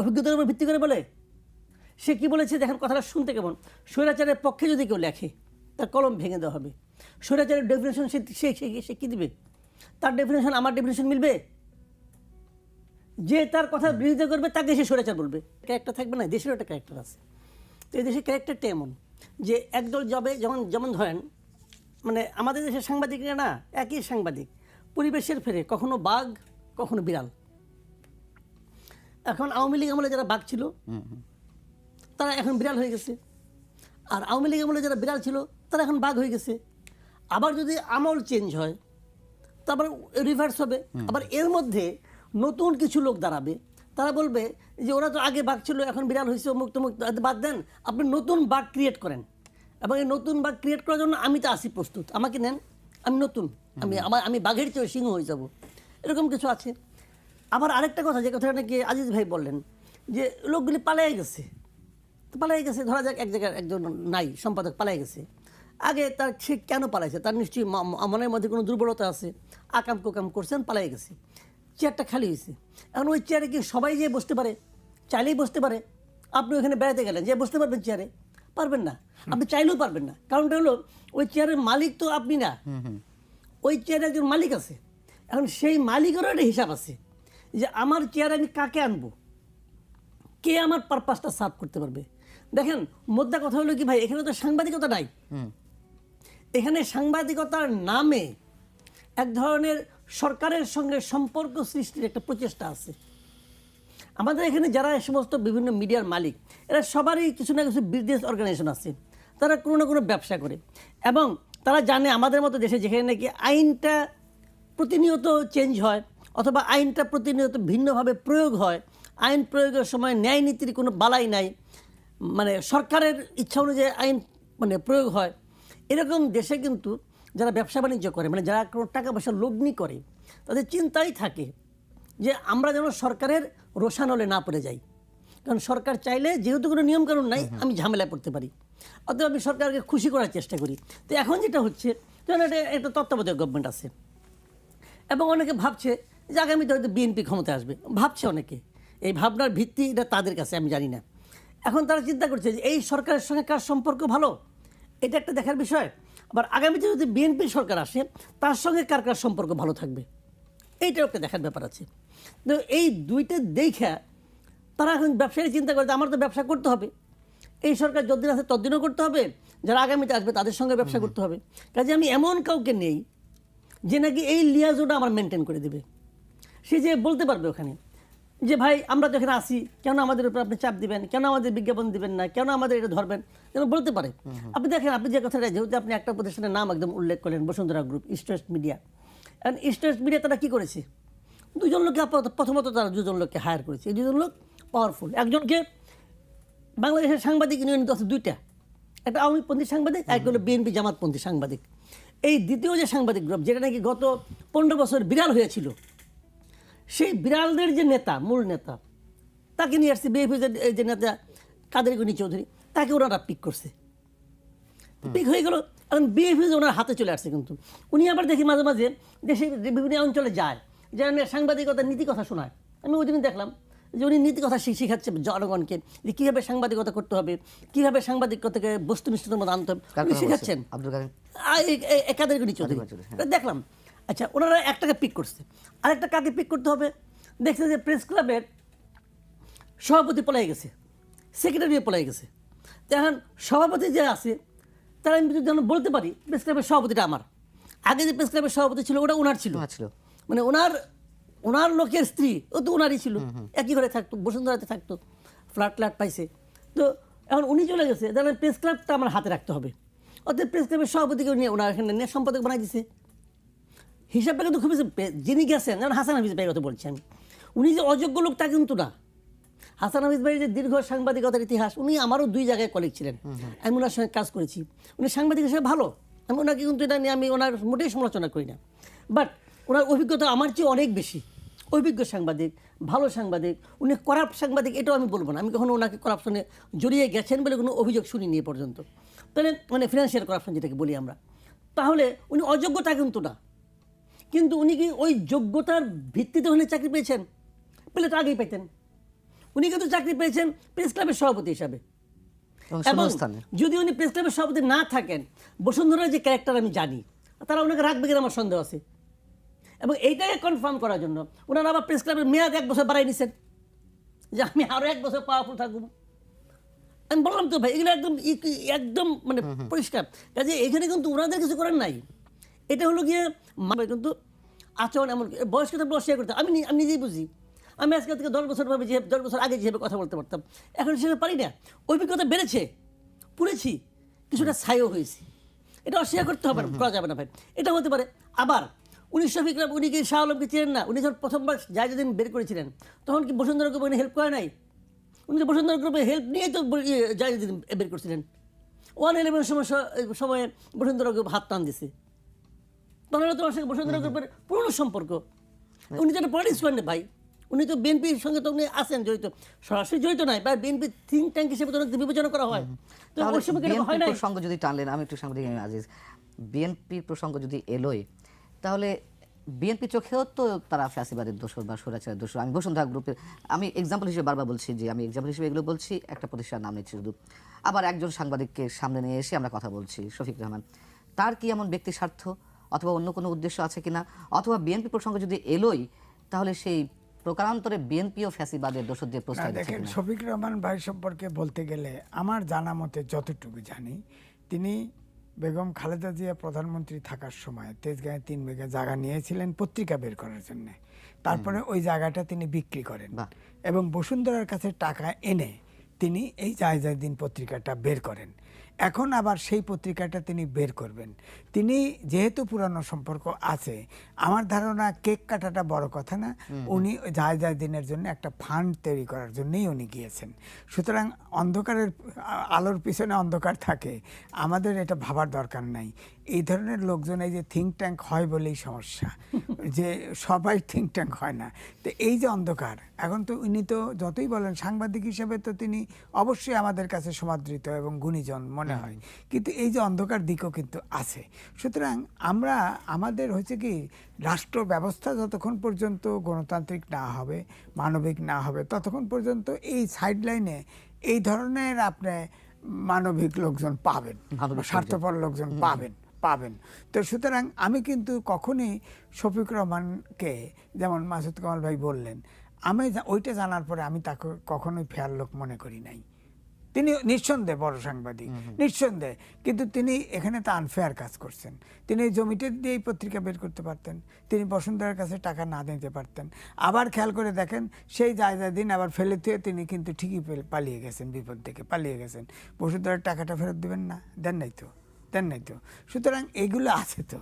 অভিজ্ঞতার উপর ভিত্তি করে বলে? সে কি বলেছে? দেখেন কথাটা শুনতে কেমন। স্বৈরাচারের পক্ষে যদি কেউ লেখে, তার কলম ভেঙে দেওয়া হবে। স্বৈরাচারের ডেফিনেশন সে সে সে- কী দিবে? তার ডেফিনেশন আমার ডেফিনেশন মিলবে? যে তার কথা বিরোধিতা করবে, তাকে সে স্বৈরাচার বলবে। ক্যারেক্টার থাকবে না, দেশেরও একটা ক্যারেক্টার আছে। তো এই দেশের ক্যারেক্টারটা এমন যে, একদল যাবে যেমন যেমন ধরেন মানে আমাদের দেশের সাংবাদিকরা না, একই সাংবাদিক। পরিবেশের ফেরে, কখনো বাঘ, কখনো বিড়াল। এখন আওয়ামী লীগ আমলে যারা বাঘ ছিল তারা এখন বিড়াল হয়ে গেছে। আর আওয়ামী লীগ আমলে যারা বিড়াল ছিল তারা এখন বাঘ হয়ে গেছে। আবার যদি আমল চেঞ্জ হয় তারপর রিভার্স হবে। আবার এর মধ্যে নতুন কিছু লোক দাঁড়াবে। তারা বলবে যে ওরা তো আগে বাঘ ছিল এখন বিড়াল হয়েছে মুক্ত মুক্ত বাদ দেন। আপনি নতুন বাঘ ক্রিয়েট করেন। এবং এই নতুন বাঘ ক্রিয়েট করার জন্য আমি তো আসি প্রস্তুত। আমাকে নেন আমি নতুন। আমি আমার আমি বাঘের চেয়ে সিংহ হয়ে যাব। এরকম কিছু আছে। আবার আরেকটা কথা যে কথাটা নাকি আজিজ ভাই বললেন যে লোকগুলি পালিয়ে গেছে। তো পালাই গেছে ধরা যাক এক জায়গায় একজন নাই সম্পাদক পালাই গেছে। আগে তার সে কেন পালাইছে? তার নিশ্চয়ই মনের মধ্যে কোনো দুর্বলতা আছে আকাম কোকাম করছেন পালাই গেছে। চেয়ারটা খালি হয়েছে। এখন ওই চেয়ারে কি সবাই যে বসতে পারে চাইলেই বসতে পারে। আপনি ওখানে বেড়াতে গেলেন যে বসতে পারবেন চেয়ারে পারবেন না। আপনি চাইলেও পারবেন না। কারণটা হলো ওই চেয়ারের মালিক তো আপনি না। ওই চেয়ারে একজন মালিক আছে। এখন সেই মালিকেরও একটা হিসাব আছে। যে আমার চেয়ারে আমি কাকে আনব? কে আমার পারপাসটা সার্ভ করতে পারবে? দেখেন মোদ্দা কথা হলো কি ভাই এখানে তো সাংবাদিকতা নাই। এখানে সাংবাদিকতার নামে এক ধরনের সরকারের সঙ্গে সম্পর্ক সৃষ্টির একটা প্রচেষ্টা আছে। আমাদের এখানে যারা এই সমস্ত বিভিন্ন মিডিয়ার মালিক এরা সবারই কিছু না কিছু বিজনেস অর্গানাইজেশন আছে। তারা কোনো না কোনো ব্যবসা করে। এবং তারা জানে আমাদের মতো দেশে যেখানে নাকি আইনটা প্রতিনিয়ত চেঞ্জ হয়। অথবা আইনটা প্রতিনিয়ত ভিন্নভাবে প্রয়োগ হয়। আইন প্রয়োগের সময় ন্যায় নীতির কোনো বালাই নাই। মানে সরকারের ইচ্ছা অনুযায়ী আইন মানে প্রয়োগ হয়। এরকম দেশে কিন্তু যারা ব্যবসা বাণিজ্য করে মানে যারা কোনো টাকা পয়সা লগ্নি করে তাদের চিন্তাই থাকে যে আমরা যেন সরকারের রোষানলে না পড়ে যাই। কারণ সরকার চাইলে যেহেতু কোনো নিয়মকানুন নাই আমি ঝামেলায় পড়তে পারি। অতএব আমি সরকারকে খুশি করার চেষ্টা করি। তো এখন যেটা হচ্ছে যেন এটা একটা তত্ত্বাবধায়ক গভর্নমেন্ট আছে। এবং অনেকে ভাবছে যে আগামীতে হয়তো বিএনপি ক্ষমতায় আসবে। ভাবছে অনেকে। এই ভাবনার ভিত্তি এটা তাদের কাছে আমি জানি না। এখন তারা চিন্তা করছে যে এই সরকারের সঙ্গে কার সম্পর্ক ভালো? এটা একটা দেখার বিষয়। আবার আগামীতে যদি বিএনপি সরকার আসে তার সঙ্গে কার কার সম্পর্ক ভালো থাকবে? এইটাও একটা দেখার ব্যাপার আছে। তো এই দুইটা দেখা তারা এখন ব্যবসায়ী চিন্তা করে আমার তো ব্যবসা করতে হবে। এই সরকার যতদিন আছে ততদিনও করতে হবে। যারা আগামীতে আসবে তাদের সঙ্গে ব্যবসা করতে হবে। কাজে আমি এমন কাউকে নেই যে নাকি এই লিয়াজোটা আমার মেনটেন করে দেবে। সে যে বলতে পারবে ওখানে যে ভাই আমরা তো এখানে আসি কেন আমাদের উপর আপনি চাপ দিবেন? কেন আমাদের বিজ্ঞাপন দিবেন না? কেন আমাদের এটা ধরবেন? যেন বলতে পারে। আপনি দেখেন আপনি যে কথাটা যেহেতু আপনি একটা প্রতিষ্ঠানের নাম একদম উল্লেখ করলেন Bashundhara group East media and East media তারা কী করেছে? দুজন লোককে প্রথমত তারা দুজন লোককে হায়ার করেছে। এই দুজন লোক পাওয়ারফুল একজনকে বাংলাদেশের সাংবাদিক ইউনিয়ন আছে দুইটা। একটা আওয়ামীপন্থী সাংবাদিক একটা হলো বিএনপি জামাতপন্থী সাংবাদিক। এই দ্বিতীয় যে সাংবাদিক গ্রুপ যেটা নাকি গত পনেরো বছর বিড়াল হয়েছিল সেই বিড়ালদের যে নেতা মূল নেতা তাকে নিয়ে আসছে বিএনপি যে নেতা কাদের গনি চৌধুরী তাকে ওনারা পিক করছে। পিক হয়ে গেল এখন বিএনপি ওনার হাতে চলে আসছে কিন্তু। উনি আবার দেখি মাঝে মাঝে দেশে বিভিন্ন অঞ্চলে যায় যে আমি সাংবাদিকতার নীতি কথা শোনায় আমি ওই দিন দেখলাম যে উনি নীতি কথা শিখাচ্ছে জনগণকে যে কীভাবে সাংবাদিকতা করতে হবে কীভাবে সাংবাদিকতাকে বস্তুনিষ্ঠতার মধ্যে আনতে হবে। শিখাচ্ছেন। বলছেন? আব্দুল কাদের? একাদের কাদের চৌধুরী। দেখলাম আচ্ছা ওনারা একটাকে পিক করছে। আরেকটা কাকে পিক করতে হবে? দেখছে যে প্রেস ক্লাবের সভাপতি পলাই গেছে সেক্রেটারিও পলাই গেছে। এখন সভাপতি যে আছে তারা আমি যদি যেন বলতে পারি প্রেস ক্লাবের সভাপতিটা আমার। আগে যে প্রেস ক্লাবের সভাপতি ছিল ওটা ওনার ছিল। ছিল। মানে ওনার ওনার লোকের স্ত্রী ও তো ওনারই ছিল। একই ঘরে থাকতো বসুন্ধরাতে থাকতো ফ্ল্যাট ফ্ল্যাট পাইছে। তো এখন উনি চলে গেছে তাহলে প্রেস ক্লাবটা আমার হাতে রাখতে হবে। অতএব প্রেস ক্লাবের সভাপতিকে নিয়ে ওনার এখানে সম্পাদক বানাই দিছে। হিসাবটা কিন্তু খুবই যিনি গেছেন যেমন হাসান হাফিজ ভাইয়ের কথা বলছি আমি উনি যে অযোগ্য লোক তা কিন্তু না। হাসান হাফিজ ভাইয়ের যে দীর্ঘ সাংবাদিকতার ইতিহাস উনি আমারও দুই জায়গায় কলিগ ছিলেন। আমি ওনার সঙ্গে কাজ করেছি। উনি সাংবাদিক হিসেবে ভালো। আমি ওনাকে কিন্তু এটা নিয়ে আমি ওনার মোটেই সমালোচনা করি না। বাট ওনার অভিজ্ঞতা আমার চেয়ে অনেক বেশি। অভিজ্ঞ সাংবাদিক ভালো সাংবাদিক উনি করাপ্ট সাংবাদিক এটাও আমি বলব না। আমি কখনো ওনাকে করাপশনে জড়িয়ে গেছেন বলে কোনো অভিযোগ শুনিনি এ পর্যন্ত। তাহলে মানে ফিনান্সিয়াল করাপশন যেটাকে বলি আমরা। তাহলে উনি অযোগ্যতা কিন্তু না। কিন্তু উনি কি ওই যোগ্যতার ভিত্তিতে ওখানে চাকরি পেয়েছেন? পেলে তো আগেই পেতেন। উনি কিন্তু চাকরি পেয়েছেন প্রেস ক্লাবের সভাপতি হিসাবে। এবং যদি উনি প্রেস ক্লাবের সভাপতি না থাকেন বসুন্ধরার যে ক্যারেক্টার আমি জানি তারা ওনাকে রাখবে কিনা আমার সন্দেহ আছে। এবং এইটাকে কনফার্ম করার জন্য ওনারা আবার প্রেস ক্লাবের মেয়াদ এক বছর বাড়াই নিছেন যে আমি আরও এক বছর পাওয়ারফুল থাকব আমি বললাম তো ভাই এগুলো একদম একদম মানে পরিষ্কার। কাজে এখানে কিন্তু ওনাদের কিছু করার নাই। এটা হলো গিয়ে মানে কিন্তু আচরণ এমন বয়স্ক তো অস্বীকার করতে আমি আমি নিজেই বুঝি। আমি আজকে থেকে দশ বছর ভাবে যে, দশ বছর আগে যেভাবে কথা বলতে পারতাম। এখন সেভাবে পারি না। অভিজ্ঞতা বেড়েছে, পড়েছি, কিছুটা ছাইও হয়েছি। এটা অস্বীকার করতে হবে করা যাবে না ভাই। এটা হতে পারে। আবার উনিশশো রাব উনি কি শাহ আলমকে চিনেন না? উনি যখন প্রথমবার যাই যেদিন বের করেছিলেন, তখন কি বসুন্ধরা উনি হেল্প করে নাই? উনি তো বসুন্ধরা গ্রুপে হেল্প নিয়ে তো যাই যেদিন বের করছিলেন। ওয়ান ইলেভেন সময় সময়ে বসুন্ধরা গ্রুপ হাত টান দিছে। তখন তোমার সঙ্গে বসুন্ধরা গ্রুপের পুরনো সম্পর্ক। উনি তো একটা পলিটিক্স করেন ভাই। উনি তো বিএনপির সঙ্গে তো উনি আছেন জড়িত। সরাসরি জড়িত নাই বা বিএনপি থিঙ্ক ট্যাঙ্ক হিসেবে তো বিবেচনা করা হয়। তো ওই সময় হয় নাই? প্রসঙ্গ যদি টানলেন আমি একটু সাংবাদিক আজিজ। বিএনপির প্রসঙ্গ যদি এলোই তাহলে বিএনপি চোখেও তো তারা ফ্যাসিবাদের দোষর বা সুরাচারের দোষর। আমি বসুন্ধরা গ্রুপের আমি এক্সাম্পল হিসেবে বারবার বলছি যে আমি এক্সাম্পল হিসেবে এগুলো বলছি একটা প্রতিষ্ঠান নাম নিচ্ছি শুধু। আবার একজন সাংবাদিককে সামনে নিয়ে এসে আমরা কথা বলছি শফিক রহমান। তার কি এমন ব্যক্তি স্বার্থ? অথবা অন্য কোনো উদ্দেশ্য আছে কিনা অথবা বিএনপি প্রসঙ্গ যদি এলোই তাহলে সেই প্রকারান্তরে বিএনপিও ফ্যাসিবাদের দোষরদের না প্রস্তাব দেখেন? শফিক রহমান ভাই সম্পর্কে বলতে গেলে আমার জানা মতে যতটুকু জানি তিনি বেগম খালেদা জিয়া প্রধানমন্ত্রী থাকার সময় তেজগাঁয়ে তিন বিঘা জায়গা নিয়েছিলেন পত্রিকা বের করার জন্য তারপরে ওই জায়গাটা তিনি বিক্রি করেন। এবং বসুন্ধরার কাছে টাকা এনে তিনি এই জায়জায় দিন পত্রিকাটা বের করেন। এখন আবার সেই পত্রিকাটা তিনি বের করবেন। তিনি যেহেতু পুরানো সম্পর্ক আছে আমার ধারণা কেক কাটাটা বড় কথা না উনি জায়জায় দিনের জন্য একটা ফান্ড তৈরি করার জন্যই উনি গিয়েছেন। সুতরাং অন্ধকারের আলোর পিছনে অন্ধকার থাকে আমাদের এটা ভাবার দরকার নাই। এই ধরনের লোকজন এই যে থিঙ্ক ট্যাঙ্ক হয় বলেই সমস্যা। যে সবাই থিঙ্ক ট্যাঙ্ক হয় না। তো এই যে অন্ধকার এখন তো উনি তো যতই বলেন সাংবাদিক হিসেবে তো তিনি অবশ্যই আমাদের কাছে সমাদৃত এবং গুণীজন মনে হয়। কিন্তু এই যে অন্ধকার দিকও কিন্তু আছে। সুতরাং আমরা আমাদের হচ্ছে কি রাষ্ট্র ব্যবস্থা যতক্ষণ পর্যন্ত গণতান্ত্রিক না হবে মানবিক না হবে ততক্ষণ পর্যন্ত এই সাইডলাইনে এই ধরনের আপনি মানবিক লোকজন পাবেন স্বার্থপর লোকজন পাবেন। পাবেন। তো সুতরাং আমি কিন্তু কখনই শফিক রহমানকে যেমন মাসুদ কামাল ভাই বললেন আমি ওইটা জানার পরে আমি তাকে কখনোই ফেয়ার লোক মনে করি নাই। তিনি নিঃসন্দেহে বড় সাংবাদিক নিঃসন্দেহে। কিন্তু তিনি এখানে তো আনফেয়ার কাজ করছেন। তিনি জমিটা দিয়ে এই পত্রিকা বের করতে পারতেন। তিনি বসুন্ধরার কাছে টাকা না দিতে পারতেন। আবার খেয়াল করে দেখেন সেই জায়গায় দিন আবার ফেলে থুয়ে তিনি কিন্তু ঠিকই পালিয়ে গেছেন বিপদ থেকে পালিয়ে গেছেন। বসুন্ধরার টাকাটা ফেরত দেবেন না দেন নাই তো। দেন নাই তো। সুতরাং এগুলো আছে তো।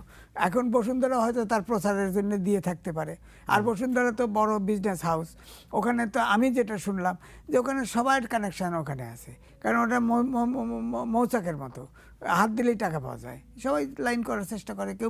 এখন বসুন্ধরা হয়তো তার প্রচারের জন্য দিয়ে থাকতে পারে। আর বসুন্ধরা তো বড় বিজনেস হাউস ওখানে তো আমি যেটা শুনলাম যে ওখানে সবার কানেকশান ওখানে আছে। কারণ ওটা মৌচাকের মতো। হাত দিলেই টাকা পাওয়া যায়। সবাই লাইন করার চেষ্টা করে কেউ